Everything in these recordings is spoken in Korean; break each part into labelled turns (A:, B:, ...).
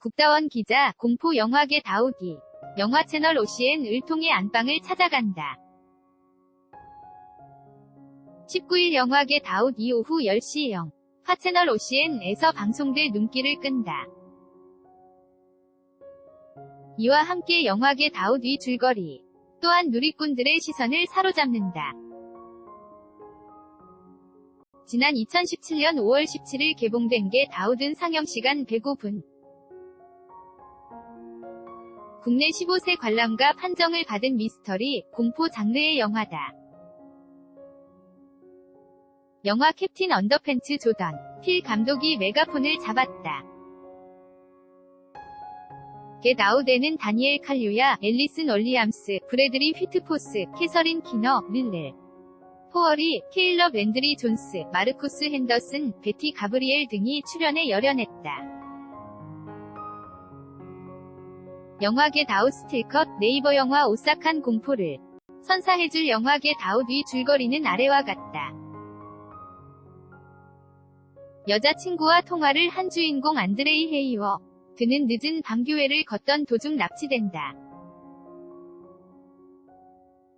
A: 국다원 기자, 공포 영화계 다우디. 영화 채널 OCN 을통의 안방을 찾아간다. 19일 영화계 다우디 오후 10시 영. 화채널 OCN에서 방송될 눈길을 끈다. 이와 함께 영화계 다우디 줄거리. 또한 누리꾼들의 시선을 사로잡는다. 지난 2017년 5월 17일 개봉된 게 다우든 상영시간 105분. 국내 15세 관람가 판정을 받은 미스터리, 공포 장르의 영화다. 영화 캡틴 언더팬츠 조던, 필 감독이 메가폰을 잡았다. 게 나우데는 다니엘 칼류야, 앨리슨 얼리암스, 브래드리 휘트포스, 캐서린 키너, 릴렐. 포얼이, 케일러 랜드리 존스, 마르쿠스 핸더슨, 베티 가브리엘 등이 출연에 열연했다. 영화계 다우스틸컷 네이버 영화 오싹한 공포를 선사해줄 영화계 다우 뒤 줄거리는 아래와 같다. 여자친구와 통화를 한 주인공 안드레이 헤이워. 그는 늦은 밤 교회를 걷던 도중 납치된다.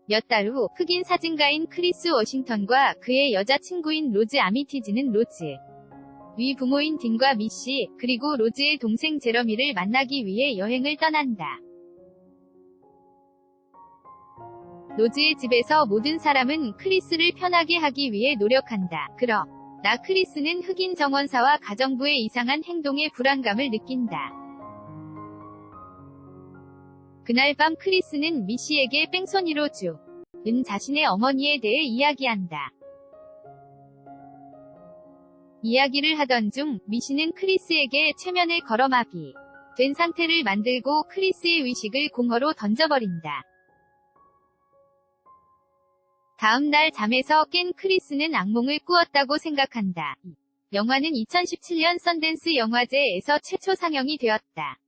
A: 몇 달 후 흑인 사진가인 크리스 워싱턴과 그의 여자친구인 로즈 아미티즈는 로즈 위 부모인 딘과 미씨, 그리고 로즈의 동생 제러미를 만나기 위해 여행을 떠난다. 로즈의 집에서 모든 사람은 크리스를 편하게 하기 위해 노력한다. 그러 나 크리스는 흑인 정원사와 가정부의 이상한 행동에 불안감을 느낀다. 그날 밤 크리스는 미씨에게 뺑소니로 주. 은 자신의 어머니에 대해 이야기한다. 이야기를 하던 중 미씨는 크리스에게 최면을 걸어 마비 된 상태를 만들고 크리스의 의식을 공허로 던져버린다. 다음 날 잠에서 깬 크리스는 악몽을 꾸었다고 생각한다. 영화는 2017년 썬댄스 영화제에서 최초 상영이 되었다.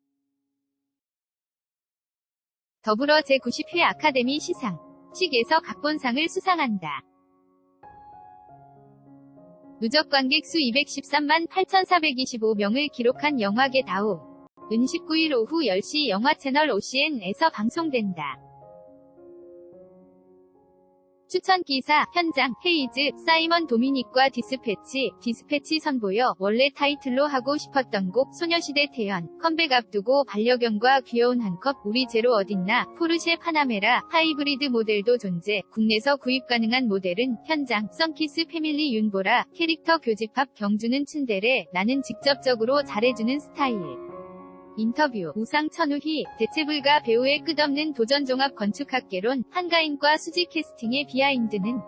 A: 더불어 제90회 아카데미 시상, 식에서 각본상을 수상한다. 누적 관객 수 213만 8,425명을 기록한 영화계 다우. 은 19일 오후 10시 영화 채널 OCN에서 방송된다. 추천 기사, 현장, 헤이즈, 사이먼 도미닉과 디스패치, 디스패치 선보여 원래 타이틀로 하고 싶었던 곡 소녀시대 태연, 컴백 앞두고 반려견과 귀여운 한 컵, 우리 제로 어딨나, 포르쉐 파나메라, 하이브리드 모델도 존재, 국내서 구입 가능한 모델은 현장, 썬키스 패밀리 윤보라, 캐릭터 교집합 경주는 츤데레, 나는 직접적으로 잘해주는 스타일. 인터뷰. 우상 천우희 대체불가 배우의 끝없는 도전 종합 건축학개론 한가인과 수지 캐스팅의 비하인드는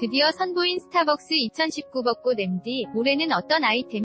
A: 드디어 선보인 스타벅스 2019 벚꽃 MD 올해는 어떤 아이템